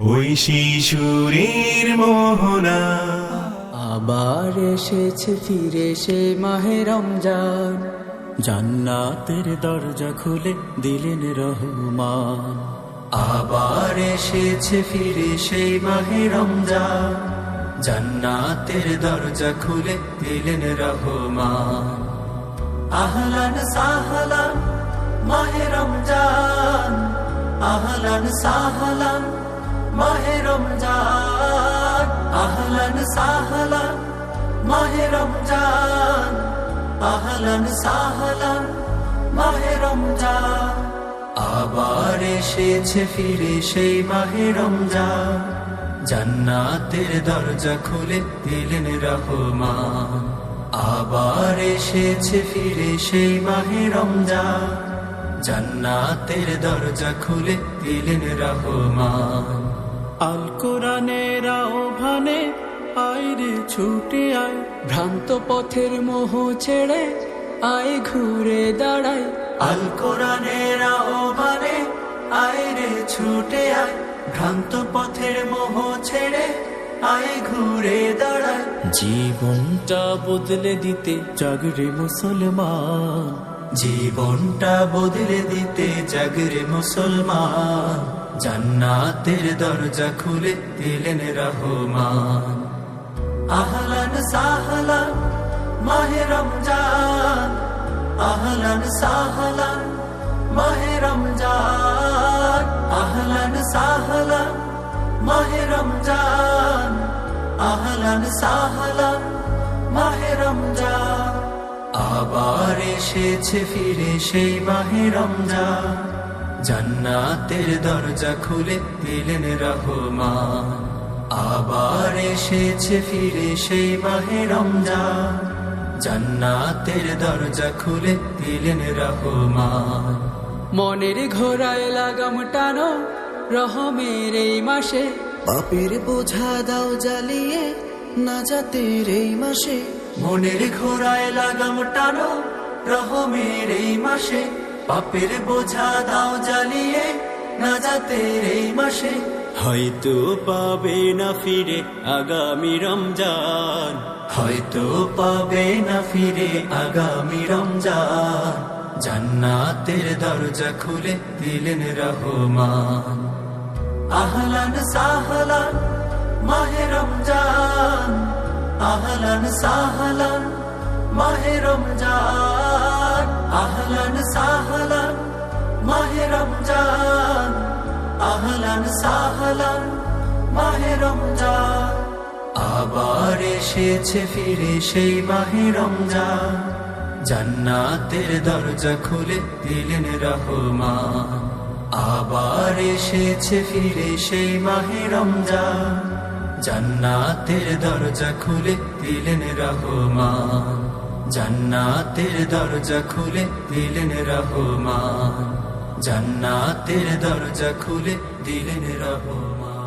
ওই শিশুরের মোহনা। আবার এসেছে, ফিরে সে মাহে রমজান। জান্নাতের দরজা খুলে দিলেন রহমান। আবার এসেছে, ফিরে সেই মাহে রমজান। জান্নাতের দরজা খুলে দিলেন রহমান। আহলান সাহলান, মাহে রমজান। আহলান সাহলান মাহে রমজান, আহলান সাহলান, মাহে রমজান, আহলান সাহলান, মাহে রমজান। আবার এসেছে ফিরে সেই মাহে রমজান, জান্নাতের দরজা খুলে দিলেন রহমান। আবার এসেছে ফিরে সেই মাহে রমজান, জান্নাতের দরজা খুলে দিলেন রহমান। আল কোরআনের আহ্বানে আইরে ছুটে আয়। ভ্রান্ত পথের মোহ ছেড়ে আয়, ঘুরে দাঁড়ায়। আল কোরআনের আহ্বানে আইরে ছুটে আয়। ভ্রান্ত পথের মোহ ছেড়ে আয়, ঘুরে দাঁড়ায়। জীবনটা বদলে দিতে জাগরে মুসলমান। জীবনটা বদলে দিতে জাগরে মুসলমান। জান্নাতের দরজা খুলে দিলেন রহমান। আহলান সাহলান, মাহে রমজান। আহলান সাহলান, মাহে রমজান। আহলান সাহলান, মাহে রমজান। আহলান সাহলান, মাহে রমজান। আবার এসেছে ফিরে সেই মাহে রমজান। জান্নাতের দরজা খুলে দিলেন রহমান। আবার এসেছে ফিরে সেই মাহে রমজান। জান্নাতের দরজা খুলে দিলেন রহমান। মনের ঘোড়ায় লাগাম টানো রহমের এই মাসে। পাপের বোঝা দাও জ্বালিয়ে না যাতের এই মাসে। মনের ঘোড়ায় লাগাম টানো রহমের এই মাসে। পাপের বোঝা দাও জ্বালিয়ে না যাতের এই মাসে। হয়তো পাবে না ফিরে আগামী রমজান। হয়তো পাবে না ফিরে আগামী রমজান। জান্নাতের দরজা খুলে দিলেন রহমান। আহলান সাহলান মাহে রমজান। আহলান সাহলান, মাহে রমজান। আহলান সাহলান, মাহে রমজান। আহলান সাহলান, মাহে রমজান। আবার এসেছে ফিরে সেই মাহে রমজান। জান্নাতের দরজা খুলে দিলেন রহমান। আবার এসেছে ফিরে সেই মাহে রমজান। জান্নাতের দরজা খুলে দিলেন রহমান। জান্নাতের দরজা খুলে দিলেন রহমান। জান্নাতের দরজা খুলে দিলেন রহমান।